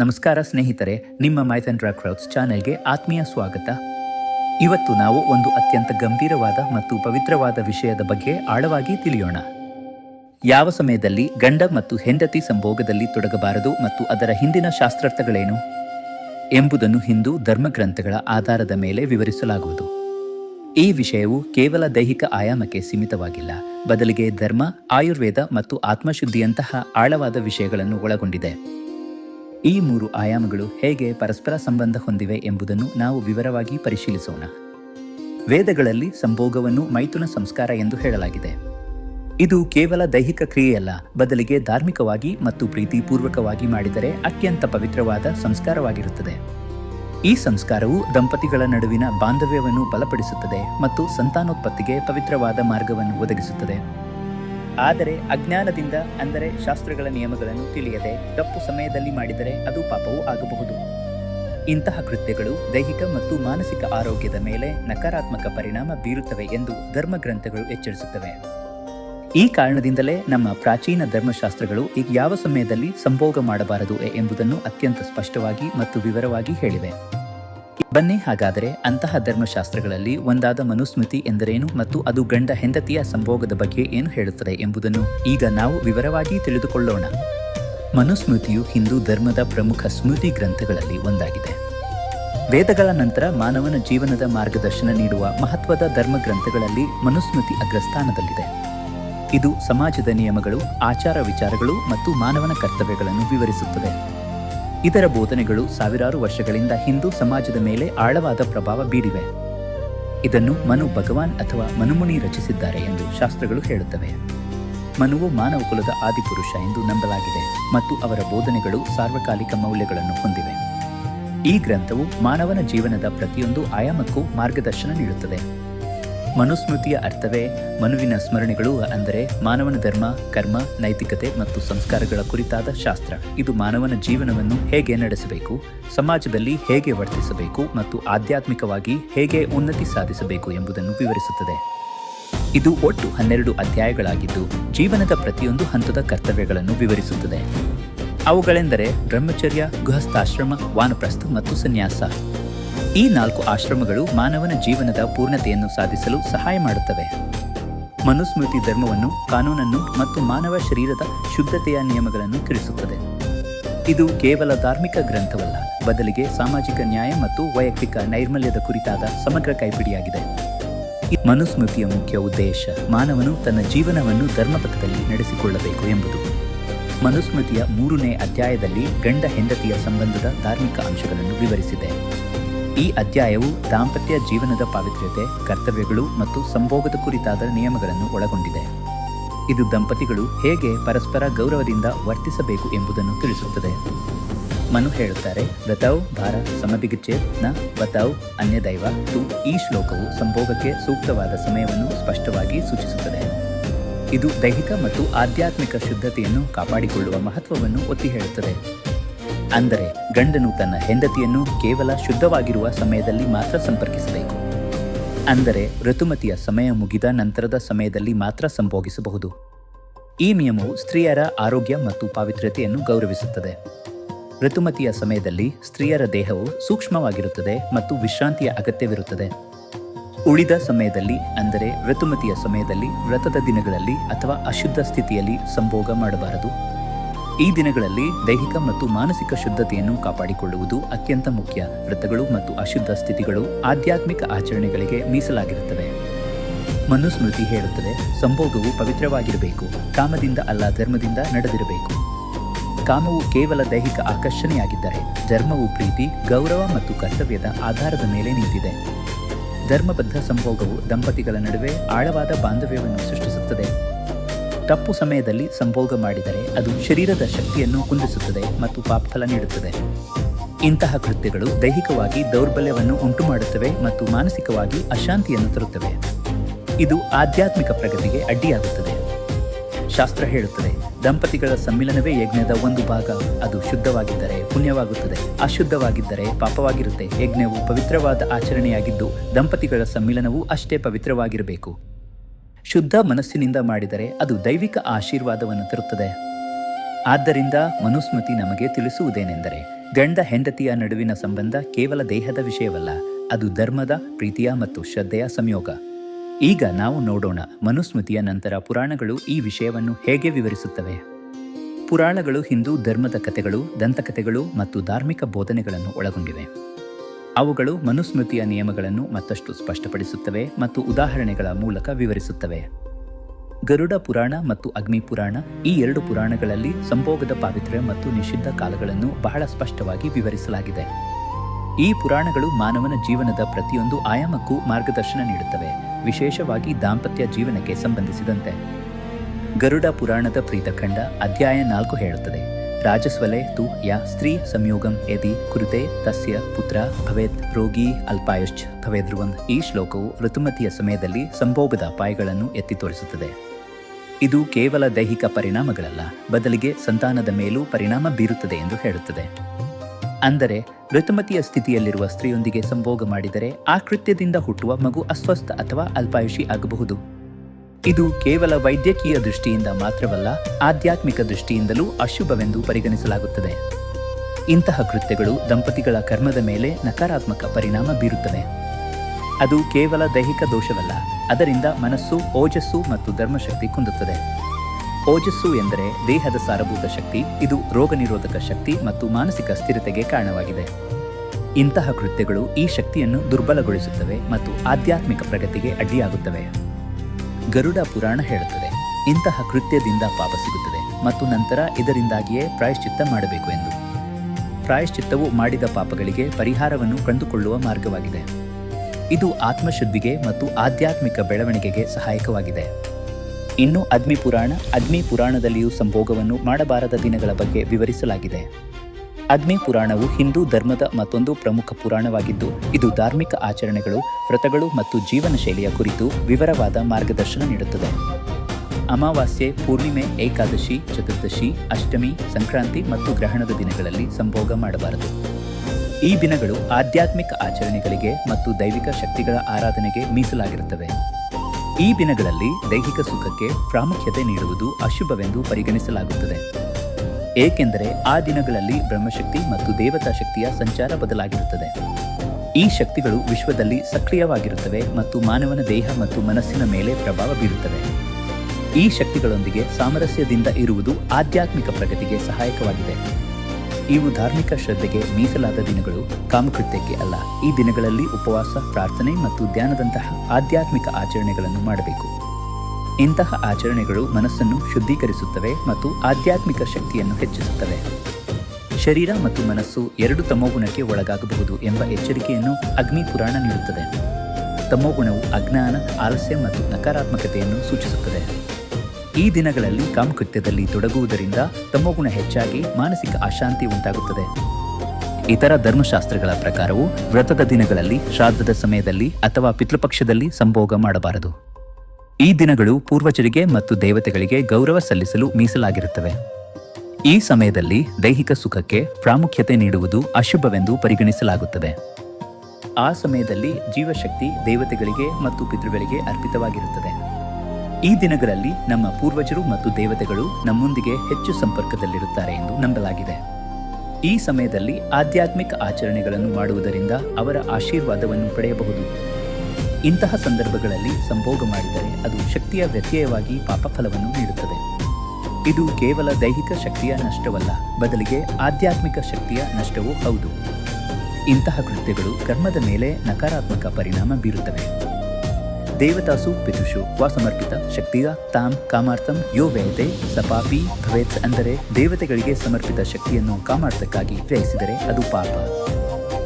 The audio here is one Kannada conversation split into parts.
ನಮಸ್ಕಾರ ಸ್ನೇಹಿತರೆ, ನಿಮ್ಮ ಮೈಥನ್ ಕ್ರೌಡ್ಸ್ ಚಾನೆಲ್ಗೆ ಆತ್ಮೀಯ ಸ್ವಾಗತ. ಇವತ್ತು ನಾವು ಒಂದು ಅತ್ಯಂತ ಗಂಭೀರವಾದ ಮತ್ತು ಪವಿತ್ರವಾದ ವಿಷಯದ ಬಗ್ಗೆ ಆಳವಾಗಿ ತಿಳಿಯೋಣ. ಯಾವ ಸಮಯದಲ್ಲಿ ಗಂಡ ಮತ್ತು ಹೆಂಡತಿ ಸಂಭೋಗದಲ್ಲಿ ತೊಡಗಬಾರದು ಮತ್ತು ಅದರ ಹಿಂದಿನ ಶಾಸ್ತ್ರಾರ್ಥಗಳೇನು? ಎಂಬುದನ್ನು ಹಿಂದೂ ಧರ್ಮಗ್ರಂಥಗಳ ಆಧಾರದ ಮೇಲೆ ವಿವರಿಸಲಾಗುವುದು. ಈ ವಿಷಯವು ಕೇವಲ ದೈಹಿಕ ಆಯಾಮಕ್ಕೆ ಸೀಮಿತವಾಗಿಲ್ಲ, ಬದಲಿಗೆ ಧರ್ಮ, ಆಯುರ್ವೇದ ಮತ್ತು ಆತ್ಮಶುದ್ಧಿಯಂತಹ ಆಳವಾದ ವಿಷಯಗಳನ್ನು ಒಳಗೊಂಡಿದೆ. ಈ ಮೂರು ಆಯಾಮಗಳು ಹೇಗೆ ಪರಸ್ಪರ ಸಂಬಂಧ ಹೊಂದಿವೆ ಎಂಬುದನ್ನು ನಾವು ವಿವರವಾಗಿ ಪರಿಶೀಲಿಸೋಣ. ವೇದಗಳಲ್ಲಿ ಸಂಭೋಗವನ್ನು ಮೈಥುನ ಸಂಸ್ಕಾರ ಎಂದು ಹೇಳಲಾಗಿದೆ. ಇದು ಕೇವಲ ದೈಹಿಕ ಕ್ರಿಯೆಯಲ್ಲ, ಬದಲಿಗೆ ಧಾರ್ಮಿಕವಾಗಿ ಮತ್ತು ಪ್ರೀತಿಪೂರ್ವಕವಾಗಿ ಮಾಡಿದರೆ ಅತ್ಯಂತ ಪವಿತ್ರವಾದ ಸಂಸ್ಕಾರವಾಗಿರುತ್ತದೆ. ಈ ಸಂಸ್ಕಾರವು ದಂಪತಿಗಳ ನಡುವಿನ ಬಾಂಧವ್ಯವನ್ನು ಬಲಪಡಿಸುತ್ತದೆ ಮತ್ತು ಸಂತಾನೋತ್ಪತ್ತಿಗೆ ಪವಿತ್ರವಾದ ಮಾರ್ಗವನ್ನು ಒದಗಿಸುತ್ತದೆ. ಆದರೆ ಅಜ್ಞಾನದಿಂದ, ಅಂದರೆ ಶಾಸ್ತ್ರಗಳ ನಿಯಮಗಳನ್ನು ತಿಳಿಯದೆ ತಪ್ಪು ಸಮಯದಲ್ಲಿ ಮಾಡಿದರೆ ಅದು ಪಾಪವೂ ಆಗಬಹುದು. ಇಂತಹ ಕೃತ್ಯಗಳು ದೈಹಿಕ ಮತ್ತು ಮಾನಸಿಕ ಆರೋಗ್ಯದ ಮೇಲೆ ನಕಾರಾತ್ಮಕ ಪರಿಣಾಮ ಬೀರುತ್ತವೆ ಎಂದು ಧರ್ಮಗ್ರಂಥಗಳು ಎಚ್ಚರಿಸುತ್ತವೆ. ಈ ಕಾರಣದಿಂದಲೇ ನಮ್ಮ ಪ್ರಾಚೀನ ಧರ್ಮಶಾಸ್ತ್ರಗಳು ಈಗ ಯಾವ ಸಮಯದಲ್ಲಿ ಸಂಭೋಗ ಮಾಡಬಾರದು ಎಂಬುದನ್ನು ಅತ್ಯಂತ ಸ್ಪಷ್ಟವಾಗಿ ಮತ್ತು ವಿವರವಾಗಿ ಹೇಳಿವೆ. ಬನ್ನಿ, ಹಾಗಾದರೆ ಅಂತಹ ಧರ್ಮಶಾಸ್ತ್ರಗಳಲ್ಲಿ ಒಂದಾದ ಮನುಸ್ಮೃತಿ ಎಂದರೇನು ಮತ್ತು ಅದು ಗಂಡ ಹೆಂಡತಿಯ ಸಂಭೋಗದ ಬಗ್ಗೆ ಏನು ಹೇಳುತ್ತದೆ ಎಂಬುದನ್ನು ಈಗ ನಾವು ವಿವರವಾಗಿ ತಿಳಿದುಕೊಳ್ಳೋಣ. ಮನುಸ್ಮೃತಿಯು ಹಿಂದೂ ಧರ್ಮದ ಪ್ರಮುಖ ಸ್ಮೃತಿ ಗ್ರಂಥಗಳಲ್ಲಿ ಒಂದಾಗಿದೆ. ವೇದಗಳ ನಂತರ ಮಾನವನ ಜೀವನದ ಮಾರ್ಗದರ್ಶನ ನೀಡುವ ಮಹತ್ವದ ಧರ್ಮ ಗ್ರಂಥಗಳಲ್ಲಿ ಮನುಸ್ಮೃತಿ ಅಗ್ರಸ್ಥಾನದಲ್ಲಿದೆ. ಇದು ಸಮಾಜದ ನಿಯಮಗಳು, ಆಚಾರ ವಿಚಾರಗಳು ಮತ್ತು ಮಾನವನ ಕರ್ತವ್ಯಗಳನ್ನು ವಿವರಿಸುತ್ತದೆ. ಇದರ ಬೋಧನೆಗಳು ಸಾವಿರಾರು ವರ್ಷಗಳಿಂದ ಹಿಂದೂ ಸಮಾಜದ ಮೇಲೆ ಆಳವಾದ ಪ್ರಭಾವ ಬೀರಿವೆ. ಇದನ್ನು ಮನು ಭಗವಾನ್ ಅಥವಾ ಮನುಮುನಿ ರಚಿಸಿದ್ದಾರೆ ಎಂದು ಶಾಸ್ತ್ರಗಳು ಹೇಳುತ್ತವೆ. ಮನುವು ಮಾನವ ಕುಲದ ಆದಿಪುರುಷ ಎಂದು ನಂಬಲಾಗಿದೆ ಮತ್ತು ಅವರ ಬೋಧನೆಗಳು ಸಾರ್ವಕಾಲಿಕ ಮೌಲ್ಯಗಳನ್ನು ಹೊಂದಿವೆ. ಈ ಗ್ರಂಥವು ಮಾನವನ ಜೀವನದ ಪ್ರತಿಯೊಂದು ಆಯಾಮಕ್ಕೂ ಮಾರ್ಗದರ್ಶನ ನೀಡುತ್ತದೆ. ಮನುಸ್ಮೃತಿಯ ಅರ್ಥವೇ ಮನುವಿನ ಸ್ಮರಣೆಗಳು ಅಂದರೆ ಮಾನವನ ಧರ್ಮ, ಕರ್ಮ, ನೈತಿಕತೆ ಮತ್ತು ಸಂಸ್ಕಾರಗಳ ಕುರಿತಾದ ಶಾಸ್ತ್ರ. ಇದು ಮಾನವನ ಜೀವನವನ್ನು ಹೇಗೆ ನಡೆಸಬೇಕು, ಸಮಾಜದಲ್ಲಿ ಹೇಗೆ ವರ್ತಿಸಬೇಕು ಮತ್ತು ಆಧ್ಯಾತ್ಮಿಕವಾಗಿ ಹೇಗೆ ಉನ್ನತಿ ಸಾಧಿಸಬೇಕು ಎಂಬುದನ್ನು ವಿವರಿಸುತ್ತದೆ. ಇದು ಒಟ್ಟು ಹನ್ನೆರಡು ಅಧ್ಯಾಯಗಳಾಗಿದ್ದು, ಜೀವನದ ಪ್ರತಿಯೊಂದು ಹಂತದ ಕರ್ತವ್ಯಗಳನ್ನು ವಿವರಿಸುತ್ತದೆ. ಅವುಗಳೆಂದರೆ ಬ್ರಹ್ಮಚರ್ಯ, ಗೃಹಸ್ಥಾಶ್ರಮ, ವಾನಪ್ರಸ್ಥ ಮತ್ತು ಸನ್ಯಾಸ. ಈ ನಾಲ್ಕು ಆಶ್ರಮಗಳು ಮಾನವನ ಜೀವನದ ಪೂರ್ಣತೆಯನ್ನು ಸಾಧಿಸಲು ಸಹಾಯ ಮಾಡುತ್ತವೆ. ಮನುಸ್ಮೃತಿ ಧರ್ಮವನ್ನು, ಕಾನೂನನ್ನು ಮತ್ತು ಮಾನವ ಶರೀರದ ಶುದ್ಧತೆಯ ನಿಯಮಗಳನ್ನು ತಿಳಿಸುತ್ತದೆ. ಇದು ಕೇವಲ ಧಾರ್ಮಿಕ ಗ್ರಂಥವಲ್ಲ, ಬದಲಿಗೆ ಸಾಮಾಜಿಕ ನ್ಯಾಯ ಮತ್ತು ವೈಯಕ್ತಿಕ ನೈರ್ಮಲ್ಯದ ಕುರಿತಾದ ಸಮಗ್ರ ಕೈಪಿಡಿಯಾಗಿದೆ. ಮನುಸ್ಮೃತಿಯ ಮುಖ್ಯ ಉದ್ದೇಶ ಮಾನವನು ತನ್ನ ಜೀವನವನ್ನು ಧರ್ಮಪಥದಲ್ಲಿ ನಡೆಸಿಕೊಳ್ಳಬೇಕು ಎಂಬುದು. ಮನುಸ್ಮೃತಿಯ ಮೂರನೇ ಅಧ್ಯಾಯದಲ್ಲಿ ಗಂಡ ಹೆಂಡತಿಯ ಸಂಬಂಧದ ಧಾರ್ಮಿಕ ಅಂಶಗಳನ್ನು ವಿವರಿಸಿದೆ. ಈ ಅಧ್ಯಾಯವು ದಾಂಪತ್ಯ ಜೀವನದ ಪಾವಿತ್ರ್ಯತೆ, ಕರ್ತವ್ಯಗಳು ಮತ್ತು ಸಂಭೋಗದ ಕುರಿತಾದ ನಿಯಮಗಳನ್ನು ಒಳಗೊಂಡಿದೆ. ಇದು ದಂಪತಿಗಳು ಹೇಗೆ ಪರಸ್ಪರ ಗೌರವದಿಂದ ವರ್ತಿಸಬೇಕು ಎಂಬುದನ್ನು ತಿಳಿಸುತ್ತದೆ. ಮನು ಹೇಳುತ್ತಾರೆ, ವ್ರತೌ ಭಾರ ಸಮಭಿಗಚೇತ್ನ ವತೌ ಅನ್ಯದೈವ ತು ಈ ಶ್ಲೋಕವು ಸಂಭೋಗಕ್ಕೆ ಸೂಕ್ತವಾದ ಸಮಯವನ್ನು ಸ್ಪಷ್ಟವಾಗಿ ಸೂಚಿಸುತ್ತದೆ. ಇದು ದೈಹಿಕ ಮತ್ತು ಆಧ್ಯಾತ್ಮಿಕ ಶುದ್ಧತೆಯನ್ನು ಕಾಪಾಡಿಕೊಳ್ಳುವ ಮಹತ್ವವನ್ನು ಒತ್ತಿ ಹೇಳುತ್ತದೆ ಅಂದರೆ ಗಂಡನು ತನ್ನ ಹೆಂಡತಿಯನ್ನು ಕೇವಲ ಶುದ್ಧವಾಗಿರುವ ಸಮಯದಲ್ಲಿ ಮಾತ್ರ ಸಂಪರ್ಕಿಸಬೇಕು. ಅಂದರೆ ಋತುಮತಿಯ ಸಮಯ ಮುಗಿದ ನಂತರದ ಸಮಯದಲ್ಲಿ ಮಾತ್ರ ಸಂಭೋಗಿಸಬಹುದು. ಈ ನಿಯಮವು ಸ್ತ್ರೀಯರ ಆರೋಗ್ಯ ಮತ್ತು ಪಾವಿತ್ರ್ಯತೆಯನ್ನು ಗೌರವಿಸುತ್ತದೆ. ಋತುಮತಿಯ ಸಮಯದಲ್ಲಿ ಸ್ತ್ರೀಯರ ದೇಹವು ಸೂಕ್ಷ್ಮವಾಗಿರುತ್ತದೆ ಮತ್ತು ವಿಶ್ರಾಂತಿಯ ಅಗತ್ಯವಿರುತ್ತದೆ. ಉಳಿದ ಸಮಯದಲ್ಲಿ, ಅಂದರೆ ಋತುಮತಿಯ ಸಮಯದಲ್ಲಿ, ವ್ರತದ ದಿನಗಳಲ್ಲಿ ಅಥವಾ ಅಶುದ್ಧ ಸ್ಥಿತಿಯಲ್ಲಿ ಸಂಭೋಗ ಮಾಡಬಾರದು. ಈ ದಿನಗಳಲ್ಲಿ ದೈಹಿಕ ಮತ್ತು ಮಾನಸಿಕ ಶುದ್ಧತೆಯನ್ನು ಕಾಪಾಡಿಕೊಳ್ಳುವುದು ಅತ್ಯಂತ ಮುಖ್ಯ. ವ್ರತಗಳು ಮತ್ತು ಅಶುದ್ಧ ಸ್ಥಿತಿಗಳು ಆಧ್ಯಾತ್ಮಿಕ ಆಚರಣೆಗಳಿಗೆ ಮೀಸಲಾಗಿರುತ್ತವೆ. ಮನುಸ್ಮೃತಿ ಹೇಳುತ್ತದೆ, ಸಂಭೋಗವು ಪವಿತ್ರವಾಗಿರಬೇಕು, ಕಾಮದಿಂದ ಅಲ್ಲ ಧರ್ಮದಿಂದ ನಡೆದಿರಬೇಕು. ಕಾಮವು ಕೇವಲ ದೈಹಿಕ ಆಕರ್ಷಣೆಯಾಗಿದ್ದರೆ, ಧರ್ಮವು ಪ್ರೀತಿ, ಗೌರವ ಮತ್ತು ಕರ್ತವ್ಯದ ಆಧಾರದ ಮೇಲೆ ನಿಂತಿದೆ. ಧರ್ಮಬದ್ಧ ಸಂಭೋಗವು ದಂಪತಿಗಳ ನಡುವೆ ಆಳವಾದ ಬಾಂಧವ್ಯವನ್ನು ಸೃಷ್ಟಿಸುತ್ತದೆ. ತಪ್ಪು ಸಮಯದಲ್ಲಿ ಸಂಭೋಗ ಮಾಡಿದರೆ ಅದು ಶರೀರದ ಶಕ್ತಿಯನ್ನು ಕುಂದಿಸುತ್ತದೆ ಮತ್ತು ಪಾಪಫಲ ನೀಡುತ್ತದೆ. ಇಂತಹ ಕೃತ್ಯಗಳು ದೈಹಿಕವಾಗಿ ದೌರ್ಬಲ್ಯವನ್ನು ಉಂಟುಮಾಡುತ್ತವೆ ಮತ್ತು ಮಾನಸಿಕವಾಗಿ ಅಶಾಂತಿಯನ್ನು ತರುತ್ತವೆ. ಇದು ಆಧ್ಯಾತ್ಮಿಕ ಪ್ರಗತಿಗೆ ಅಡ್ಡಿಯಾಗುತ್ತದೆ. ಶಾಸ್ತ್ರ ಹೇಳುತ್ತದೆ, ದಂಪತಿಗಳ ಸಮ್ಮಿಲನವೇ ಯಜ್ಞದ ಒಂದು ಭಾಗ. ಅದು ಶುದ್ಧವಾಗಿದ್ದರೆ ಪುಣ್ಯವಾಗುತ್ತದೆ. ಅಶುದ್ಧವಾಗಿದ್ದರೆ ಪಾಪವಾಗಿರುತ್ತೆ. ಯಜ್ಞವು ಪವಿತ್ರವಾದ ಆಚರಣೆಯಾಗಿದ್ದು, ದಂಪತಿಗಳ ಸಮ್ಮಿಲನವೂ ಅಷ್ಟೇ ಪವಿತ್ರವಾಗಿರಬೇಕು. ಶುದ್ಧ ಮನಸ್ಸಿನಿಂದ ಮಾಡಿದರೆ ಅದು ದೈವಿಕ ಆಶೀರ್ವಾದವನ್ನು ತರುತ್ತದೆ. ಆದ್ದರಿಂದ ಮನುಸ್ಮೃತಿ ನಮಗೆ ತಿಳಿಸುವುದೇನೆಂದರೆ, ಗಂಡ ಹೆಂಡತಿಯ ನಡುವಿನ ಸಂಬಂಧ ಕೇವಲ ದೇಹದ ವಿಷಯವಲ್ಲ, ಅದು ಧರ್ಮದ, ಪ್ರೀತಿಯ ಮತ್ತು ಶ್ರದ್ಧೆಯ ಸಂಯೋಗ. ಈಗ ನಾವು ನೋಡೋಣ ಮನುಸ್ಮೃತಿಯ ನಂತರ ಪುರಾಣಗಳು ಈ ವಿಷಯವನ್ನು ಹೇಗೆ ವಿವರಿಸುತ್ತವೆ. ಪುರಾಣಗಳು ಹಿಂದೂ ಧರ್ಮದ ಕಥೆಗಳು, ದಂತಕಥೆಗಳು ಮತ್ತು ಧಾರ್ಮಿಕ ಬೋಧನೆಗಳನ್ನು ಒಳಗೊಂಡಿವೆ. ಅವುಗಳು ಮನುಸ್ಮೃತಿಯ ನಿಯಮಗಳನ್ನು ಮತ್ತಷ್ಟು ಸ್ಪಷ್ಟಪಡಿಸುತ್ತವೆ ಮತ್ತು ಉದಾಹರಣೆಗಳ ಮೂಲಕ ವಿವರಿಸುತ್ತವೆ. ಗರುಡ ಪುರಾಣ ಮತ್ತು ಅಗ್ನಿ ಪುರಾಣ ಈ ಎರಡು ಪುರಾಣಗಳಲ್ಲಿ ಸಂಭೋಗದ ಪಾವಿತ್ರ್ಯ ಮತ್ತು ನಿಷಿದ್ಧ ಕಾಲಗಳನ್ನು ಬಹಳ ಸ್ಪಷ್ಟವಾಗಿ ವಿವರಿಸಲಾಗಿದೆ. ಈ ಪುರಾಣಗಳು ಮಾನವನ ಜೀವನದ ಪ್ರತಿಯೊಂದು ಆಯಾಮಕ್ಕೂ ಮಾರ್ಗದರ್ಶನ ನೀಡುತ್ತವೆ, ವಿಶೇಷವಾಗಿ ದಾಂಪತ್ಯ ಜೀವನಕ್ಕೆ ಸಂಬಂಧಿಸಿದಂತೆ. ಗರುಡ ಪುರಾಣದ ಪ್ರೀತಖಂಡ ಅಧ್ಯಾಯ ನಾಲ್ಕು ಹೇಳುತ್ತದೆ. ರಾಜಸ್ವಲೆ ತು ಯಾ ಸ್ತ್ರೀ ಸಂಯೋಗಂ ಎದಿ ಕುರುತೆ ತಸ್ಯ ಪುತ್ರ ಭವೇತ್ ರೋಗಿ ಅಲ್ಪಾಯುಶ್ಚ ಭವೇದ್ರುವನ್. ಈ ಶ್ಲೋಕವು ಋತುಮತಿಯ ಸಮಯದಲ್ಲಿ ಸಂಭೋಗದ ಅಪಾಯಗಳನ್ನು ಎತ್ತಿ ತೋರಿಸುತ್ತದೆ. ಇದು ಕೇವಲ ದೈಹಿಕ ಪರಿಣಾಮಗಳಲ್ಲ, ಬದಲಿಗೆ ಸಂತಾನದ ಮೇಲೂ ಪರಿಣಾಮ ಬೀರುತ್ತದೆ ಎಂದು ಹೇಳುತ್ತದೆ. ಅಂದರೆ, ಋತುಮತಿಯ ಸ್ಥಿತಿಯಲ್ಲಿರುವ ಸ್ತ್ರೀಯೊಂದಿಗೆ ಸಂಭೋಗ ಮಾಡಿದರೆ ಆ ಕೃತ್ಯದಿಂದ ಹುಟ್ಟುವ ಮಗು ಅಸ್ವಸ್ಥ ಅಥವಾ ಅಲ್ಪಾಯುಷಿ ಆಗಬಹುದು. ಇದು ಕೇವಲ ವೈದ್ಯಕೀಯ ದೃಷ್ಟಿಯಿಂದ ಮಾತ್ರವಲ್ಲ, ಆಧ್ಯಾತ್ಮಿಕ ದೃಷ್ಟಿಯಿಂದಲೂ ಅಶುಭವೆಂದು ಪರಿಗಣಿಸಲಾಗುತ್ತದೆ. ಇಂತಹ ಕೃತ್ಯಗಳು ದಂಪತಿಗಳ ಕರ್ಮದ ಮೇಲೆ ನಕಾರಾತ್ಮಕ ಪರಿಣಾಮ ಬೀರುತ್ತವೆ. ಅದು ಕೇವಲ ದೈಹಿಕ ದೋಷವಲ್ಲ, ಅದರಿಂದ ಮನಸ್ಸು ಓಜಸ್ಸು ಮತ್ತು ಧರ್ಮಶಕ್ತಿ ಕುಂದುತ್ತದೆ. ಓಜಸ್ಸು ಎಂದರೆ ದೇಹದ ಸಾರಭೂತ ಶಕ್ತಿ, ಇದು ರೋಗ ನಿರೋಧಕ ಶಕ್ತಿ ಮತ್ತು ಮಾನಸಿಕ ಸ್ಥಿರತೆಗೆ ಕಾರಣವಾಗಿದೆ. ಇಂತಹ ಕೃತ್ಯಗಳು ಈ ಶಕ್ತಿಯನ್ನು ದುರ್ಬಲಗೊಳಿಸುತ್ತವೆ ಮತ್ತು ಆಧ್ಯಾತ್ಮಿಕ ಪ್ರಗತಿಗೆ ಅಡ್ಡಿಯಾಗುತ್ತವೆ. ಗರುಡ ಪುರಾಣ ಹೇಳುತ್ತದೆ. ಇಂತಹ ಕೃತ್ಯದಿಂದ ಪಾಪ ಸಿಗುತ್ತದೆ ಮತ್ತು ನಂತರ ಇದರಿಂದಾಗಿಯೇ ಪ್ರಾಯಶ್ಚಿತ್ತ ಮಾಡಬೇಕು ಎಂದು. ಪ್ರಾಯಶ್ಚಿತ್ತವು ಮಾಡಿದ ಪಾಪಗಳಿಗೆ ಪರಿಹಾರವನ್ನು ಕಂಡುಕೊಳ್ಳುವ ಮಾರ್ಗವಾಗಿದೆ. ಇದು ಆತ್ಮಶುದ್ಧಿಗೆ ಮತ್ತು ಆಧ್ಯಾತ್ಮಿಕ ಬೆಳವಣಿಗೆಗೆ ಸಹಾಯಕವಾಗಿದೆ. ಇನ್ನು ಅಗ್ನಿ ಪುರಾಣ ಅಗ್ನಿ ಪುರಾಣದಲ್ಲಿಯೂ ಸಂಭೋಗವನ್ನು ಮಾಡಬಾರದ ದಿನಗಳ ಬಗ್ಗೆ ವಿವರಿಸಲಾಗಿದೆ. ಅಗ್ನಿ ಪುರಾಣವು ಹಿಂದೂ ಧರ್ಮದ ಮತ್ತೊಂದು ಪ್ರಮುಖ ಪುರಾಣವಾಗಿದ್ದು, ಇದು ಧಾರ್ಮಿಕ ಆಚರಣೆಗಳು, ವ್ರತಗಳು ಮತ್ತು ಜೀವನ ಶೈಲಿಯ ಕುರಿತು ವಿವರವಾದ ಮಾರ್ಗದರ್ಶನ ನೀಡುತ್ತದೆ. ಅಮಾವಾಸ್ಯೆ, ಪೂರ್ಣಿಮೆ, ಏಕಾದಶಿ, ಚತುರ್ದಶಿ, ಅಷ್ಟಮಿ, ಸಂಕ್ರಾಂತಿ ಮತ್ತು ಗ್ರಹಣದ ದಿನಗಳಲ್ಲಿ ಸಂಭೋಗ ಮಾಡಬಾರದು. ಈ ದಿನಗಳು ಆಧ್ಯಾತ್ಮಿಕ ಆಚರಣೆಗಳಿಗೆ ಮತ್ತು ದೈವಿಕ ಶಕ್ತಿಗಳ ಆರಾಧನೆಗೆ ಮೀಸಲಾಗಿರುತ್ತವೆ. ಈ ದಿನಗಳಲ್ಲಿ ದೈಹಿಕ ಸುಖಕ್ಕೆ ಪ್ರಾಮುಖ್ಯತೆ ನೀಡುವುದು ಅಶುಭವೆಂದು ಪರಿಗಣಿಸಲಾಗುತ್ತದೆ. ಏಕೆಂದರೆ ಆ ದಿನಗಳಲ್ಲಿ ಬ್ರಹ್ಮಶಕ್ತಿ ಮತ್ತು ದೇವತಾ ಶಕ್ತಿಯ ಸಂಚಾರ ಬದಲಾಗಿರುತ್ತದೆ. ಈ ಶಕ್ತಿಗಳು ವಿಶ್ವದಲ್ಲಿ ಸಕ್ರಿಯವಾಗಿರುತ್ತವೆ ಮತ್ತು ಮಾನವನ ದೇಹ ಮತ್ತು ಮನಸ್ಸಿನ ಮೇಲೆ ಪ್ರಭಾವ ಬೀರುತ್ತವೆ. ಈ ಶಕ್ತಿಗಳೊಂದಿಗೆ ಸಾಮರಸ್ಯದಿಂದ ಇರುವುದು ಆಧ್ಯಾತ್ಮಿಕ ಪ್ರಗತಿಗೆ ಸಹಾಯಕವಾಗಿದೆ. ಇವು ಧಾರ್ಮಿಕ ಶ್ರದ್ಧೆಗೆ ಮೀಸಲಾದ ದಿನಗಳು, ಕಾಮಕೃತ್ಯಕ್ಕೆ ಅಲ್ಲ. ಈ ದಿನಗಳಲ್ಲಿ ಉಪವಾಸ, ಪ್ರಾರ್ಥನೆ ಮತ್ತು ಧ್ಯಾನದಂತಹ ಆಧ್ಯಾತ್ಮಿಕ ಆಚರಣೆಗಳನ್ನು ಮಾಡಬೇಕು. ಇಂತಹ ಆಚರಣೆಗಳು ಮನಸ್ಸನ್ನು ಶುದ್ಧೀಕರಿಸುತ್ತವೆ ಮತ್ತು ಆಧ್ಯಾತ್ಮಿಕ ಶಕ್ತಿಯನ್ನು ಹೆಚ್ಚಿಸುತ್ತವೆ. ಶರೀರ ಮತ್ತು ಮನಸ್ಸು ಎರಡು ತಮೋಗುಣಕ್ಕೆ ಒಳಗಾಗಬಹುದು ಎಂಬ ಎಚ್ಚರಿಕೆಯನ್ನು ಅಗ್ನಿ ಪುರಾಣ ನೀಡುತ್ತದೆ. ತಮೋಗುಣವು ಅಜ್ಞಾನ, ಆಲಸ್ಯ ಮತ್ತು ನಕಾರಾತ್ಮಕತೆಯನ್ನು ಸೂಚಿಸುತ್ತದೆ. ಈ ದಿನಗಳಲ್ಲಿ ಕಾಮಕೃತ್ಯದಲ್ಲಿ ತೊಡಗುವುದರಿಂದ ತಮೋಗುಣ ಹೆಚ್ಚಾಗಿ ಮಾನಸಿಕ ಅಶಾಂತಿ ಉಂಟಾಗುತ್ತದೆ. ಇತರ ಧರ್ಮಶಾಸ್ತ್ರಗಳ ಪ್ರಕಾರವು ವ್ರತದ ದಿನಗಳಲ್ಲಿ, ಶ್ರಾದ್ದದ ಸಮಯದಲ್ಲಿ ಅಥವಾ ಪಿತೃಪಕ್ಷದಲ್ಲಿ ಸಂಭೋಗ ಮಾಡಬಾರದು. ಈ ದಿನಗಳು ಪೂರ್ವಜರಿಗೆ ಮತ್ತು ದೇವತೆಗಳಿಗೆ ಗೌರವ ಸಲ್ಲಿಸಲು ಮೀಸಲಾಗಿರುತ್ತವೆ. ಈ ಸಮಯದಲ್ಲಿ ದೈಹಿಕ ಸುಖಕ್ಕೆ ಪ್ರಾಮುಖ್ಯತೆ ನೀಡುವುದು ಅಶುಭವೆಂದು ಪರಿಗಣಿಸಲಾಗುತ್ತದೆ. ಆ ಸಮಯದಲ್ಲಿ ಜೀವಶಕ್ತಿ ದೇವತೆಗಳಿಗೆ ಮತ್ತು ಪಿತೃಗಳಿಗೆ ಅರ್ಪಿತವಾಗಿರುತ್ತದೆ. ಈ ದಿನಗಳಲ್ಲಿ ನಮ್ಮ ಪೂರ್ವಜರು ಮತ್ತು ದೇವತೆಗಳು ನಮ್ಮೊಂದಿಗೆ ಹೆಚ್ಚು ಸಂಪರ್ಕದಲ್ಲಿರುತ್ತಾರೆ ಎಂದು ನಂಬಲಾಗಿದೆ. ಈ ಸಮಯದಲ್ಲಿ ಆಧ್ಯಾತ್ಮಿಕ ಆಚರಣೆಗಳನ್ನು ಮಾಡುವುದರಿಂದ ಅವರ ಆಶೀರ್ವಾದವನ್ನು ಪಡೆಯಬಹುದು. ಇಂತಹ ಸಂದರ್ಭಗಳಲ್ಲಿ ಸಂಭೋಗ ಮಾಡಿದರೆ ಅದು ಶಕ್ತಿಯ ವ್ಯತ್ಯಯವಾಗಿ ಪಾಪಫಲವನ್ನು ನೀಡುತ್ತದೆ. ಇದು ಕೇವಲ ದೈಹಿಕ ಶಕ್ತಿಯ ನಷ್ಟವಲ್ಲ, ಬದಲಿಗೆ ಆಧ್ಯಾತ್ಮಿಕ ಶಕ್ತಿಯ ನಷ್ಟವೂ ಹೌದು. ಇಂತಹ ಕೃತ್ಯಗಳು ಕರ್ಮದ ಮೇಲೆ ನಕಾರಾತ್ಮಕ ಪರಿಣಾಮ ಬೀರುತ್ತವೆ. ದೇವತಾಸು ಪಿತುಷು ವಾ ಸಮರ್ಪಿತ ಶಕ್ತಿಯ ತಾಮ್ ಕಾಮಾರ್ಥಂ ಯೋ ವ್ಯಯತೆ ಸಪಾಪಿ ಭವೇತ್ ಅಂದರೆ ದೇವತೆಗಳಿಗೆ ಸಮರ್ಪಿತ ಶಕ್ತಿಯನ್ನು ಕಾಮಾರ್ಥಕ್ಕಾಗಿ ವ್ಯಯಿಸಿದರೆ ಅದು ಪಾಪ.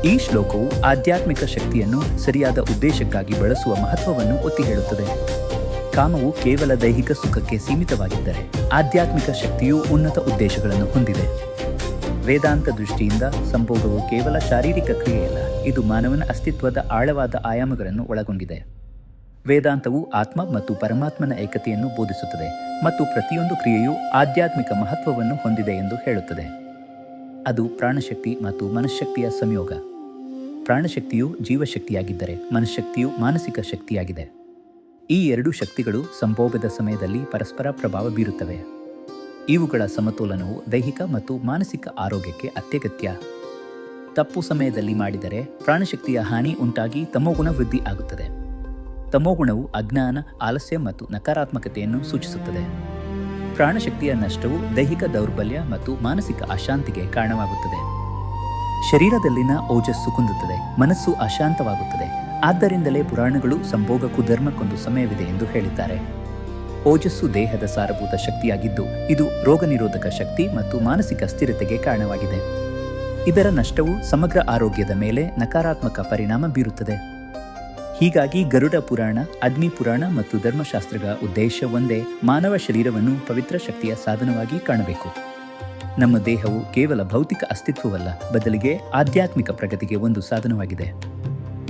ಈ ಶ್ಲೋಕವು ಆಧ್ಯಾತ್ಮಿಕ ಶಕ್ತಿಯನ್ನು ಸರಿಯಾದ ಉದ್ದೇಶಕ್ಕಾಗಿ ಬಳಸುವ ಮಹತ್ವವನ್ನು ಒತ್ತಿ ಹೇಳುತ್ತದೆ. ಕಾಮವು ಕೇವಲ ದೈಹಿಕ ಸುಖಕ್ಕೆ ಸೀಮಿತವಾಗಿದ್ದರೆ ಆಧ್ಯಾತ್ಮಿಕ ಶಕ್ತಿಯು ಉನ್ನತ ಉದ್ದೇಶಗಳನ್ನು ಹೊಂದಿದೆ. ವೇದಾಂತ ದೃಷ್ಟಿಯಿಂದ ಸಂಭೋಗವು ಕೇವಲ ಶಾರೀರಿಕ ಕ್ರಿಯೆಯಲ್ಲ, ಇದು ಮಾನವನ ಅಸ್ತಿತ್ವದ ಆಳವಾದ ಆಯಾಮಗಳನ್ನು ಒಳಗೊಂಡಿದೆ. ವೇದಾಂತವು ಆತ್ಮ ಮತ್ತು ಪರಮಾತ್ಮನ ಏಕತೆಯನ್ನು ಬೋಧಿಸುತ್ತದೆ ಮತ್ತು ಪ್ರತಿಯೊಂದು ಕ್ರಿಯೆಯು ಆಧ್ಯಾತ್ಮಿಕ ಮಹತ್ವವನ್ನು ಹೊಂದಿದೆ ಎಂದು ಹೇಳುತ್ತದೆ. ಅದು ಪ್ರಾಣಶಕ್ತಿ ಮತ್ತು ಮನಃಶಕ್ತಿಯ ಸಂಯೋಗ. ಪ್ರಾಣಶಕ್ತಿಯು ಜೀವಶಕ್ತಿಯಾಗಿದ್ದರೆ ಮನಃಶಕ್ತಿಯು ಮಾನಸಿಕ ಶಕ್ತಿಯಾಗಿದೆ. ಈ ಎರಡೂ ಶಕ್ತಿಗಳು ಸಂಭೋಗದ ಸಮಯದಲ್ಲಿ ಪರಸ್ಪರ ಪ್ರಭಾವ ಬೀರುತ್ತವೆ. ಇವುಗಳ ಸಮತೋಲನವು ದೈಹಿಕ ಮತ್ತು ಮಾನಸಿಕ ಆರೋಗ್ಯಕ್ಕೆ ಅತ್ಯಗತ್ಯ. ತಪ್ಪು ಸಮಯದಲ್ಲಿ ಮಾಡಿದರೆ ಪ್ರಾಣಶಕ್ತಿಯ ಹಾನಿ ಉಂಟಾಗಿ ತಮೋಗುಣ ವೃದ್ಧಿ ಆಗುತ್ತದೆ. ತಮೋಗುಣವು ಅಜ್ಞಾನ, ಆಲಸ್ಯ ಮತ್ತು ನಕಾರಾತ್ಮಕತೆಯನ್ನು ಸೂಚಿಸುತ್ತದೆ. ಪ್ರಾಣಶಕ್ತಿಯ ನಷ್ಟವು ದೈಹಿಕ ದೌರ್ಬಲ್ಯ ಮತ್ತು ಮಾನಸಿಕ ಅಶಾಂತಿಗೆ ಕಾರಣವಾಗುತ್ತದೆ. ಶರೀರದಲ್ಲಿನ ಓಜಸ್ಸು ಕುಂದುತ್ತದೆ, ಮನಸ್ಸು ಅಶಾಂತವಾಗುತ್ತದೆ. ಆದ್ದರಿಂದಲೇ ಪುರಾಣಗಳು ಸಂಭೋಗಕ್ಕೂ ಧರ್ಮಕ್ಕೊಂದು ಸಮಯವಿದೆ ಎಂದು ಹೇಳಿದ್ದಾರೆ. ಓಜಸ್ಸು ದೇಹದ ಸಾರಭೂತ ಶಕ್ತಿಯಾಗಿದ್ದು, ಇದು ರೋಗ ನಿರೋಧಕ ಶಕ್ತಿ ಮತ್ತು ಮಾನಸಿಕ ಸ್ಥಿರತೆಗೆ ಕಾರಣವಾಗಿದೆ. ಇದರ ನಷ್ಟವು ಸಮಗ್ರ ಆರೋಗ್ಯದ ಮೇಲೆ ನಕಾರಾತ್ಮಕ ಪರಿಣಾಮ ಬೀರುತ್ತದೆ. ಹೀಗಾಗಿ ಗರುಡ ಪುರಾಣ, ಅಗ್ನಿ ಪುರಾಣ ಮತ್ತು ಧರ್ಮಶಾಸ್ತ್ರಗಳ ಉದ್ದೇಶ ಒಂದೇ, ಮಾನವ ಶರೀರವನ್ನು ಪವಿತ್ರ ಶಕ್ತಿಯ ಸಾಧನವಾಗಿ ಕಾಣಬೇಕು. ನಮ್ಮ ದೇಹವು ಕೇವಲ ಭೌತಿಕ ಅಸ್ತಿತ್ವವಲ್ಲ, ಬದಲಿಗೆ ಆಧ್ಯಾತ್ಮಿಕ ಪ್ರಗತಿಗೆ ಒಂದು ಸಾಧನವಾಗಿದೆ.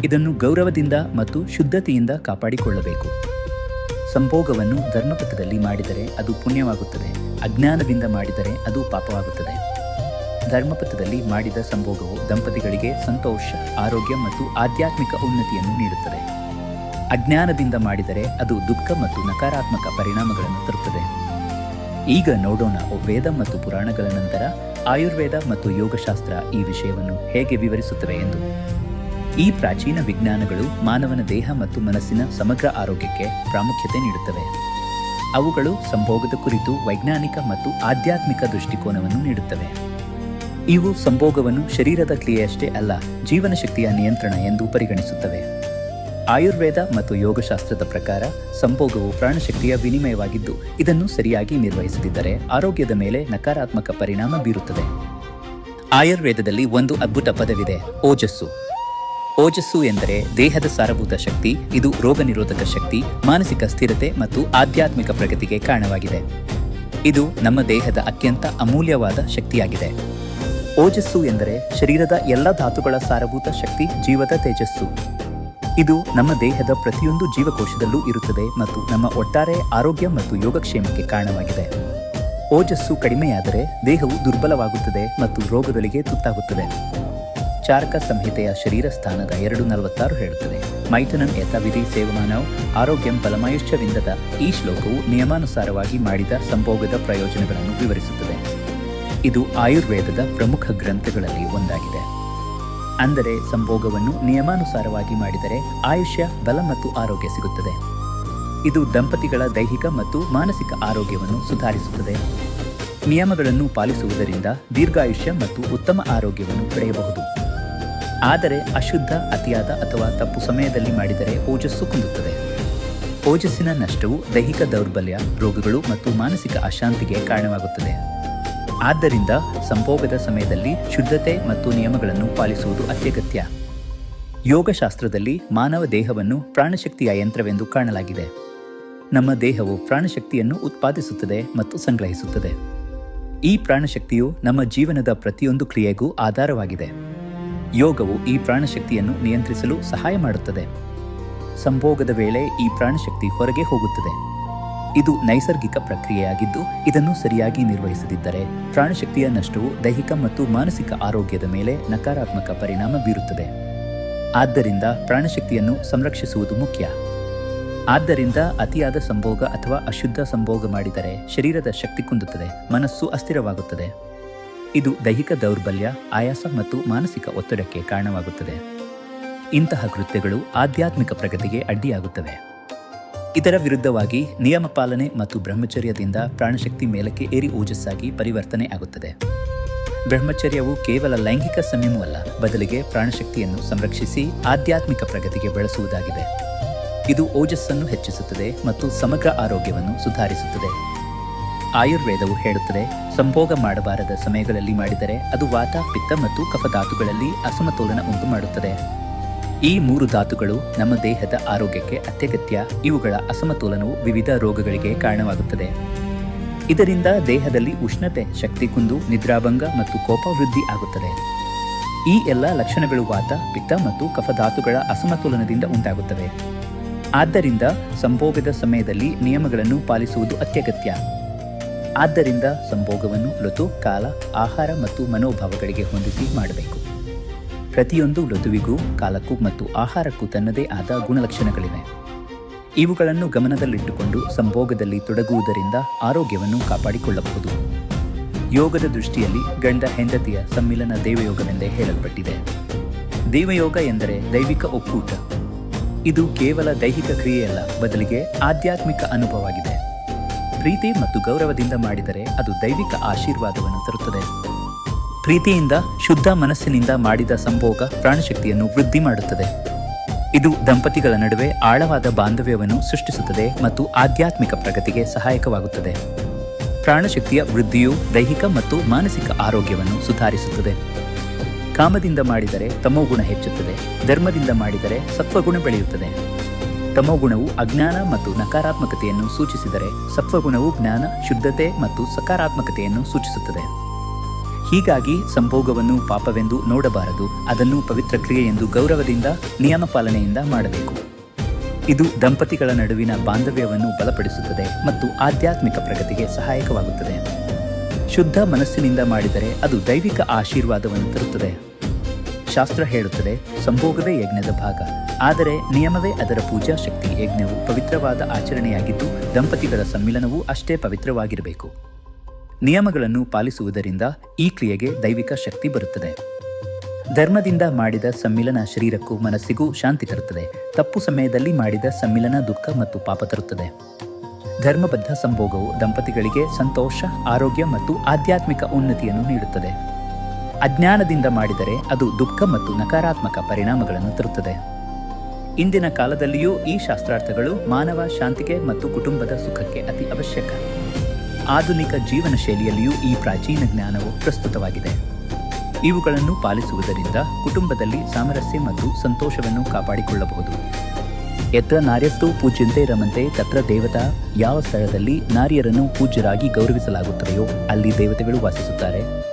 ಇದನ್ನು ಗೌರವದಿಂದ ಮತ್ತು ಶುದ್ಧತೆಯಿಂದ ಕಾಪಾಡಿಕೊಳ್ಳಬೇಕು. ಸಂಭೋಗವನ್ನು ಧರ್ಮಪಥದಲ್ಲಿ ಮಾಡಿದರೆ ಅದು ಪುಣ್ಯವಾಗುತ್ತದೆ, ಅಜ್ಞಾನದಿಂದ ಮಾಡಿದರೆ ಅದು ಪಾಪವಾಗುತ್ತದೆ. ಧರ್ಮಪಥದಲ್ಲಿ ಮಾಡಿದ ಸಂಭೋಗವು ದಂಪತಿಗಳಿಗೆ ಸಂತೋಷ, ಆರೋಗ್ಯ ಮತ್ತು ಆಧ್ಯಾತ್ಮಿಕ ಉನ್ನತಿಯನ್ನು ನೀಡುತ್ತದೆ. ಅಜ್ಞಾನದಿಂದ ಮಾಡಿದರೆ ಅದು ದುಃಖ ಮತ್ತು ನಕಾರಾತ್ಮಕ ಪರಿಣಾಮಗಳನ್ನು ತರುತ್ತದೆ. ಈಗ ನೋಡೋಣ ವೇದ ಮತ್ತು ಪುರಾಣಗಳ ನಂತರ ಆಯುರ್ವೇದ ಮತ್ತು ಯೋಗಶಾಸ್ತ್ರ ಈ ವಿಷಯವನ್ನು ಹೇಗೆ ವಿವರಿಸುತ್ತವೆ ಎಂದು. ಈ ಪ್ರಾಚೀನ ವಿಜ್ಞಾನಗಳು ಮಾನವನ ದೇಹ ಮತ್ತು ಮನಸ್ಸಿನ ಸಮಗ್ರ ಆರೋಗ್ಯಕ್ಕೆ ಪ್ರಾಮುಖ್ಯತೆ ನೀಡುತ್ತವೆ. ಅವುಗಳು ಸಂಭೋಗದ ಕುರಿತು ವೈಜ್ಞಾನಿಕ ಮತ್ತು ಆಧ್ಯಾತ್ಮಿಕ ದೃಷ್ಟಿಕೋನವನ್ನು ನೀಡುತ್ತವೆ. ಇವು ಸಂಭೋಗವನ್ನು ಶರೀರದ ಕ್ರಿಯೆಯಷ್ಟೇ ಅಲ್ಲ ಜೀವನ ಶಕ್ತಿಯ ನಿಯಂತ್ರಣ ಎಂದು ಪರಿಗಣಿಸುತ್ತವೆ. ಆಯುರ್ವೇದ ಮತ್ತು ಯೋಗಶಾಸ್ತ್ರದ ಪ್ರಕಾರ ಸಂಭೋಗವು ಪ್ರಾಣಶಕ್ತಿಯ ವಿನಿಮಯವಾಗಿದ್ದು, ಇದನ್ನು ಸರಿಯಾಗಿ ನಿರ್ವಹಿಸದಿದ್ದರೆ ಆರೋಗ್ಯದ ಮೇಲೆ ನಕಾರಾತ್ಮಕ ಪರಿಣಾಮ ಬೀರುತ್ತದೆ. ಆಯುರ್ವೇದದಲ್ಲಿ ಒಂದು ಅದ್ಭುತ ಪದವಿದೆ, ಓಜಸ್ಸು. ಓಜಸ್ಸು ಎಂದರೆ ದೇಹದ ಸಾರಭೂತ ಶಕ್ತಿ, ಇದು ರೋಗ ನಿರೋಧಕ ಶಕ್ತಿ, ಮಾನಸಿಕ ಸ್ಥಿರತೆ ಮತ್ತು ಆಧ್ಯಾತ್ಮಿಕ ಪ್ರಗತಿಗೆ ಕಾರಣವಾಗಿದೆ. ಇದು ನಮ್ಮ ದೇಹದ ಅತ್ಯಂತ ಅಮೂಲ್ಯವಾದ ಶಕ್ತಿಯಾಗಿದೆ. ಓಜಸ್ಸು ಎಂದರೆ ಶರೀರದ ಎಲ್ಲ ಧಾತುಗಳ ಸಾರಭೂತ ಶಕ್ತಿ, ಜೀವದ ತೇಜಸ್ಸು. ಇದು ನಮ್ಮ ದೇಹದ ಪ್ರತಿಯೊಂದು ಜೀವಕೋಶದಲ್ಲೂ ಇರುತ್ತದೆ ಮತ್ತು ನಮ್ಮ ಒಟ್ಟಾರೆ ಆರೋಗ್ಯ ಮತ್ತು ಯೋಗಕ್ಷೇಮಕ್ಕೆ ಕಾರಣವಾಗಿದೆ. ಓಜಸ್ಸು ಕಡಿಮೆಯಾದರೆ ದೇಹವು ದುರ್ಬಲವಾಗುತ್ತದೆ ಮತ್ತು ರೋಗಗಳಿಗೆ ತುತ್ತಾಗುತ್ತದೆ. ಚಾರಕ ಸಂಹಿತೆಯ ಶರೀರ ಸ್ಥಾನದ ಎರಡು ನಲವತ್ತಾರು ಹೇಳುತ್ತದೆ. ಮೈಥುನಂ ಯಥಾವಿಧಿ ಸೇವಮಾನವ್ ಆರೋಗ್ಯಂ ಬಲಮಾಯುಷ್ಯವಿಂದದ ಈ ಶ್ಲೋಕವು ನಿಯಮಾನುಸಾರವಾಗಿ ಮಾಡಿದ ಸಂಭೋಗದ ಪ್ರಯೋಜನಗಳನ್ನು ವಿವರಿಸುತ್ತದೆ. ಇದು ಆಯುರ್ವೇದದ ಪ್ರಮುಖ ಗ್ರಂಥಗಳಲ್ಲಿ ಒಂದಾಗಿದೆ. ಅಂದರೆ ಸಂಭೋಗವನ್ನು ನಿಯಮಾನುಸಾರವಾಗಿ ಮಾಡಿದರೆ ಆಯುಷ್ಯ, ಬಲ ಮತ್ತು ಆರೋಗ್ಯ ಸಿಗುತ್ತದೆ. ಇದು ದಂಪತಿಗಳ ದೈಹಿಕ ಮತ್ತು ಮಾನಸಿಕ ಆರೋಗ್ಯವನ್ನು ಸುಧಾರಿಸುತ್ತದೆ. ನಿಯಮಗಳನ್ನು ಪಾಲಿಸುವುದರಿಂದ ದೀರ್ಘಾಯುಷ್ಯ ಮತ್ತು ಉತ್ತಮ ಆರೋಗ್ಯವನ್ನು ಪಡೆಯಬಹುದು. ಆದರೆ ಅಶುದ್ಧ, ಅತಿಯಾದ ಅಥವಾ ತಪ್ಪು ಸಮಯದಲ್ಲಿ ಮಾಡಿದರೆ ಓಜಸ್ಸು ಕುಂದುತ್ತದೆ. ಓಜಸ್ಸಿನ ನಷ್ಟವು ದೈಹಿಕ ದೌರ್ಬಲ್ಯ, ರೋಗಗಳು ಮತ್ತು ಮಾನಸಿಕ ಅಶಾಂತಿಗೆ ಕಾರಣವಾಗುತ್ತದೆ. ಆದ್ದರಿಂದ ಸಂಭೋಗದ ಸಮಯದಲ್ಲಿ ಶುದ್ಧತೆ ಮತ್ತು ನಿಯಮಗಳನ್ನು ಪಾಲಿಸುವುದು ಅತ್ಯಗತ್ಯ. ಯೋಗಶಾಸ್ತ್ರದಲ್ಲಿ ಮಾನವ ದೇಹವನ್ನು ಪ್ರಾಣಶಕ್ತಿಯ ಯಂತ್ರವೆಂದು ಕಾಣಲಾಗಿದೆ. ನಮ್ಮ ದೇಹವು ಪ್ರಾಣಶಕ್ತಿಯನ್ನು ಉತ್ಪಾದಿಸುತ್ತದೆ ಮತ್ತು ಸಂಗ್ರಹಿಸುತ್ತದೆ. ಈ ಪ್ರಾಣಶಕ್ತಿಯು ನಮ್ಮ ಜೀವನದ ಪ್ರತಿಯೊಂದು ಕ್ರಿಯೆಗೂ ಆಧಾರವಾಗಿದೆ. ಯೋಗವು ಈ ಪ್ರಾಣಶಕ್ತಿಯನ್ನು ನಿಯಂತ್ರಿಸಲು ಸಹಾಯ ಮಾಡುತ್ತದೆ. ಸಂಭೋಗದ ವೇಳೆ ಈ ಪ್ರಾಣಶಕ್ತಿ ಹೊರಗೆ ಹೋಗುತ್ತದೆ. ಇದು ನೈಸರ್ಗಿಕ ಪ್ರಕ್ರಿಯೆಯಾಗಿದ್ದು, ಇದನ್ನು ಸರಿಯಾಗಿ ನಿರ್ವಹಿಸದಿದ್ದರೆ ಪ್ರಾಣಶಕ್ತಿಯ ನಷ್ಟವು ದೈಹಿಕ ಮತ್ತು ಮಾನಸಿಕ ಆರೋಗ್ಯದ ಮೇಲೆ ನಕಾರಾತ್ಮಕ ಪರಿಣಾಮ ಬೀರುತ್ತದೆ. ಆದ್ದರಿಂದ ಪ್ರಾಣಶಕ್ತಿಯನ್ನು ಸಂರಕ್ಷಿಸುವುದು ಮುಖ್ಯ. ಆದ್ದರಿಂದ ಅತಿಯಾದ ಸಂಭೋಗ ಅಥವಾ ಅಶುದ್ಧ ಸಂಭೋಗ ಮಾಡಿದರೆ ಶರೀರದ ಶಕ್ತಿ ಕುಂದುತ್ತದೆ, ಮನಸ್ಸು ಅಸ್ಥಿರವಾಗುತ್ತದೆ. ಇದು ದೈಹಿಕ ದೌರ್ಬಲ್ಯ, ಆಯಾಸ ಮತ್ತು ಮಾನಸಿಕ ಒತ್ತಡಕ್ಕೆ ಕಾರಣವಾಗುತ್ತದೆ. ಇಂತಹ ಕೃತ್ಯಗಳು ಆಧ್ಯಾತ್ಮಿಕ ಪ್ರಗತಿಗೆ ಅಡ್ಡಿಯಾಗುತ್ತವೆ. ಇದರ ವಿರುದ್ಧವಾಗಿ ನಿಯಮ ಪಾಲನೆ ಮತ್ತು ಬ್ರಹ್ಮಚರ್ಯದಿಂದ ಪ್ರಾಣಶಕ್ತಿ ಮೇಲಕ್ಕೆ ಏರಿ ಓಜಸ್ಸಾಗಿ ಪರಿವರ್ತನೆ ಆಗುತ್ತದೆ. ಬ್ರಹ್ಮಚರ್ಯವು ಕೇವಲ ಲೈಂಗಿಕ ಸಂಯಮವಲ್ಲ, ಬದಲಿಗೆ ಪ್ರಾಣಶಕ್ತಿಯನ್ನು ಸಂರಕ್ಷಿಸಿ ಆಧ್ಯಾತ್ಮಿಕ ಪ್ರಗತಿಗೆ ಬಳಸುವುದಾಗಿದೆ. ಇದು ಓಜಸ್ಸನ್ನು ಹೆಚ್ಚಿಸುತ್ತದೆ ಮತ್ತು ಸಮಗ್ರ ಆರೋಗ್ಯವನ್ನು ಸುಧಾರಿಸುತ್ತದೆ. ಆಯುರ್ವೇದವು ಹೇಳುತ್ತದೆ, ಸಂಭೋಗ ಮಾಡಬಾರದ ಸಮಯಗಳಲ್ಲಿ ಮಾಡಿದರೆ ಅದು ವಾತ, ಪಿತ್ತ ಮತ್ತು ಕಫಧಾತುಗಳಲ್ಲಿ ಅಸಮತೋಲನ ಉಂಟು ಮಾಡುತ್ತದೆ ಈ ಮೂರು ಧಾತುಗಳು ನಮ್ಮ ದೇಹದ ಆರೋಗ್ಯಕ್ಕೆ ಅತ್ಯಗತ್ಯ. ಇವುಗಳ ಅಸಮತೋಲನವು ವಿವಿಧ ರೋಗಗಳಿಗೆ ಕಾರಣವಾಗುತ್ತದೆ. ಇದರಿಂದ ದೇಹದಲ್ಲಿ ಉಷ್ಣತೆ, ಶಕ್ತಿ ಕುಂದು, ನಿದ್ರಾಭಂಗ ಮತ್ತು ಕೋಪ ವೃದ್ಧಿ ಆಗುತ್ತದೆ. ಈ ಎಲ್ಲ ಲಕ್ಷಣಗಳು ವಾತ, ಪಿತ್ತ ಮತ್ತು ಕಫಧಾತುಗಳ ಅಸಮತೋಲನದಿಂದ ಉಂಟಾಗುತ್ತವೆ. ಆದ್ದರಿಂದ ಸಂಭೋಗದ ಸಮಯದಲ್ಲಿ ನಿಯಮಗಳನ್ನು ಪಾಲಿಸುವುದು ಅತ್ಯಗತ್ಯ. ಆದ್ದರಿಂದ ಸಂಭೋಗವನ್ನು ಋತು, ಕಾಲ, ಆಹಾರ ಮತ್ತು ಮನೋಭಾವಗಳಿಗೆ ಹೊಂದಿಸಿ ಮಾಡಬೇಕು. ಪ್ರತಿಯೊಂದು ಋತುವಿಗೂ, ಕಾಲಕ್ಕೂ ಮತ್ತು ಆಹಾರಕ್ಕೂ ತನ್ನದೇ ಆದ ಗುಣಲಕ್ಷಣಗಳಿವೆ. ಇವುಗಳನ್ನು ಗಮನದಲ್ಲಿಟ್ಟುಕೊಂಡು ಸಂಭೋಗದಲ್ಲಿ ತೊಡಗುವುದರಿಂದ ಆರೋಗ್ಯವನ್ನು ಕಾಪಾಡಿಕೊಳ್ಳಬಹುದು. ಯೋಗದ ದೃಷ್ಟಿಯಲ್ಲಿ ಗಂಡ ಹೆಂಡತಿಯ ಸಮ್ಮಿಲನ ದೇವಯೋಗವೆಂದೇ ಹೇಳಲ್ಪಟ್ಟಿದೆ. ದೇವಯೋಗ ಎಂದರೆ ದೈವಿಕ ಒಕ್ಕೂಟ. ಇದು ಕೇವಲ ದೈಹಿಕ ಕ್ರಿಯೆಯಲ್ಲ, ಬದಲಿಗೆ ಆಧ್ಯಾತ್ಮಿಕ ಅನುಭವವಾಗಿದೆ. ಪ್ರೀತಿ ಮತ್ತು ಗೌರವದಿಂದ ಮಾಡಿದರೆ ಅದು ದೈವಿಕ ಆಶೀರ್ವಾದವನ್ನು ತರುತ್ತದೆ. ಪ್ರೀತಿಯಿಂದ, ಶುದ್ಧ ಮನಸ್ಸಿನಿಂದ ಮಾಡಿದ ಸಂಭೋಗ ಪ್ರಾಣಶಕ್ತಿಯನ್ನು ವೃದ್ಧಿ ಮಾಡುತ್ತದೆ. ಇದು ದಂಪತಿಗಳ ನಡುವೆ ಆಳವಾದ ಬಾಂಧವ್ಯವನ್ನು ಸೃಷ್ಟಿಸುತ್ತದೆ ಮತ್ತು ಆಧ್ಯಾತ್ಮಿಕ ಪ್ರಗತಿಗೆ ಸಹಾಯಕವಾಗುತ್ತದೆ. ಪ್ರಾಣಶಕ್ತಿಯ ವೃದ್ಧಿಯು ದೈಹಿಕ ಮತ್ತು ಮಾನಸಿಕ ಆರೋಗ್ಯವನ್ನು ಸುಧಾರಿಸುತ್ತದೆ. ಕಾಮದಿಂದ ಮಾಡಿದರೆ ತಮೋಗುಣ ಹೆಚ್ಚುತ್ತದೆ, ಧರ್ಮದಿಂದ ಮಾಡಿದರೆ ಸತ್ವಗುಣ ಬೆಳೆಯುತ್ತದೆ. ತಮೋಗುಣವು ಅಜ್ಞಾನ ಮತ್ತು ನಕಾರಾತ್ಮಕತೆಯನ್ನು ಸೂಚಿಸಿದರೆ ಸತ್ವಗುಣವು ಜ್ಞಾನ, ಶುದ್ಧತೆ ಮತ್ತು ಸಕಾರಾತ್ಮಕತೆಯನ್ನು ಸೂಚಿಸುತ್ತದೆ. ಹೀಗಾಗಿ ಸಂಭೋಗವನ್ನು ಪಾಪವೆಂದು ನೋಡಬಾರದು. ಅದನ್ನು ಪವಿತ್ರ ಕ್ರಿಯೆ ಎಂದು ಗೌರವದಿಂದ, ನಿಯಮ ಪಾಲನೆಯಿಂದ ಮಾಡಬೇಕು. ಇದು ದಂಪತಿಗಳ ನಡುವಿನ ಬಾಂಧವ್ಯವನ್ನು ಬಲಪಡಿಸುತ್ತದೆ ಮತ್ತು ಆಧ್ಯಾತ್ಮಿಕ ಪ್ರಗತಿಗೆ ಸಹಾಯಕವಾಗುತ್ತದೆ. ಶುದ್ಧ ಮನಸ್ಸಿನಿಂದ ಮಾಡಿದರೆ ಅದು ದೈವಿಕ ಆಶೀರ್ವಾದವನ್ನು ತರುತ್ತದೆ. ಶಾಸ್ತ್ರ ಹೇಳುತ್ತದೆ, ಸಂಭೋಗವೇ ಯಜ್ಞದ ಭಾಗ. ಆದರೆ ನಿಯಮವೇ ಅದರ ಪೂಜಾ ಶಕ್ತಿ. ಯಜ್ಞವು ಪವಿತ್ರವಾದ ಆಚರಣೆಯಾಗಿದ್ದು, ದಂಪತಿಗಳ ಸಮ್ಮಿಲನವೂ ಅಷ್ಟೇ ಪವಿತ್ರವಾಗಿರಬೇಕು. ನಿಯಮಗಳನ್ನು ಪಾಲಿಸುವುದರಿಂದ ಈ ಕ್ರಿಯೆಗೆ ದೈವಿಕ ಶಕ್ತಿ ಬರುತ್ತದೆ. ಧರ್ಮದಿಂದ ಮಾಡಿದ ಸಮ್ಮಿಲನ ಶರೀರಕ್ಕೂ ಮನಸ್ಸಿಗೂ ಶಾಂತಿ ತರುತ್ತದೆ. ತಪ್ಪು ಸಮಯದಲ್ಲಿ ಮಾಡಿದ ಸಮ್ಮಿಲನ ದುಃಖ ಮತ್ತು ಪಾಪ ತರುತ್ತದೆ. ಧರ್ಮಬದ್ಧ ಸಂಭೋಗವು ದಂಪತಿಗಳಿಗೆ ಸಂತೋಷ, ಆರೋಗ್ಯ ಮತ್ತು ಆಧ್ಯಾತ್ಮಿಕ ಉನ್ನತಿಯನ್ನು ನೀಡುತ್ತದೆ. ಅಜ್ಞಾನದಿಂದ ಮಾಡಿದರೆ ಅದು ದುಃಖ ಮತ್ತು ನಕಾರಾತ್ಮಕ ಪರಿಣಾಮಗಳನ್ನು ತರುತ್ತದೆ. ಇಂದಿನ ಕಾಲದಲ್ಲಿಯೂ ಈ ಶಾಸ್ತ್ರಾರ್ಥಗಳು ಮಾನವ ಶಾಂತಿಗೆ ಮತ್ತು ಕುಟುಂಬದ ಸುಖಕ್ಕೆ ಅತಿ ಅವಶ್ಯಕ. ಆಧುನಿಕ ಜೀವನ ಶೈಲಿಯಲ್ಲಿಯೂ ಈ ಪ್ರಾಚೀನ ಜ್ಞಾನವು ಪ್ರಸ್ತುತವಾಗಿದೆ. ಇವುಗಳನ್ನು ಪಾಲಿಸುವುದರಿಂದ ಕುಟುಂಬದಲ್ಲಿ ಸಾಮರಸ್ಯ ಮತ್ತು ಸಂತೋಷವನ್ನು ಕಾಪಾಡಿಕೊಳ್ಳಬಹುದು. ಯತ್ರ ನಾರ್ಯಸ್ತು ಪೂಜ್ಯಂತೆ ರಮಂತೆ, ತತ್ರ ದೇವತಾ, ಯಾವ ಸ್ಥಳದಲ್ಲಿ ನಾರಿಯರನ್ನು ಪೂಜ್ಯರಾಗಿ ಗೌರವಿಸಲಾಗುತ್ತದೆಯೋ ಅಲ್ಲಿ ದೇವತೆಗಳು ವಾಸಿಸುತ್ತಾರೆ.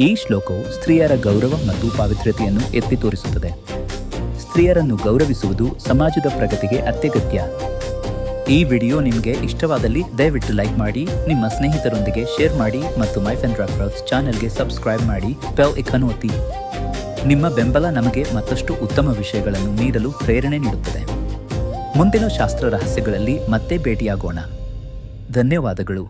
ಈ ಶ್ಲೋಕವು ಸ್ತ್ರೀಯರ ಗೌರವ ಮತ್ತು ಪಾವಿತ್ರ್ಯತೆಯನ್ನು ಎತ್ತಿ ತೋರಿಸುತ್ತದೆ. ಸ್ತ್ರೀಯರನ್ನು ಗೌರವಿಸುವುದು ಸಮಾಜದ ಪ್ರಗತಿಗೆ ಅತ್ಯಗತ್ಯ. ಈ ವಿಡಿಯೋ ನಿಮಗೆ ಇಷ್ಟವಾದಲ್ಲಿ ದಯವಿಟ್ಟು ಲೈಕ್ ಮಾಡಿ, ನಿಮ್ಮ ಸ್ನೇಹಿತರೊಂದಿಗೆ ಶೇರ್ ಮಾಡಿ ಮತ್ತು ಮೈ ಫೆನ್ ರಾಕ್ರಾಕ್ಸ್ ಚಾನೆಲ್ಗೆ ಸಬ್ಸ್ಕ್ರೈಬ್ ಮಾಡಿ ಬೆಲ್ ಇಕನ್ ಒತ್ತಿ. ನಿಮ್ಮ ಬೆಂಬಲ ನಮಗೆ ಮತ್ತಷ್ಟು ಉತ್ತಮ ವಿಷಯಗಳನ್ನು ನೀಡಲು ಪ್ರೇರಣೆ ನೀಡುತ್ತದೆ. ಮುಂದಿನ ಶಾಸ್ತ್ರ ರಹಸ್ಯಗಳಲ್ಲಿ ಮತ್ತೆ ಭೇಟಿಯಾಗೋಣ. ಧನ್ಯವಾದಗಳು.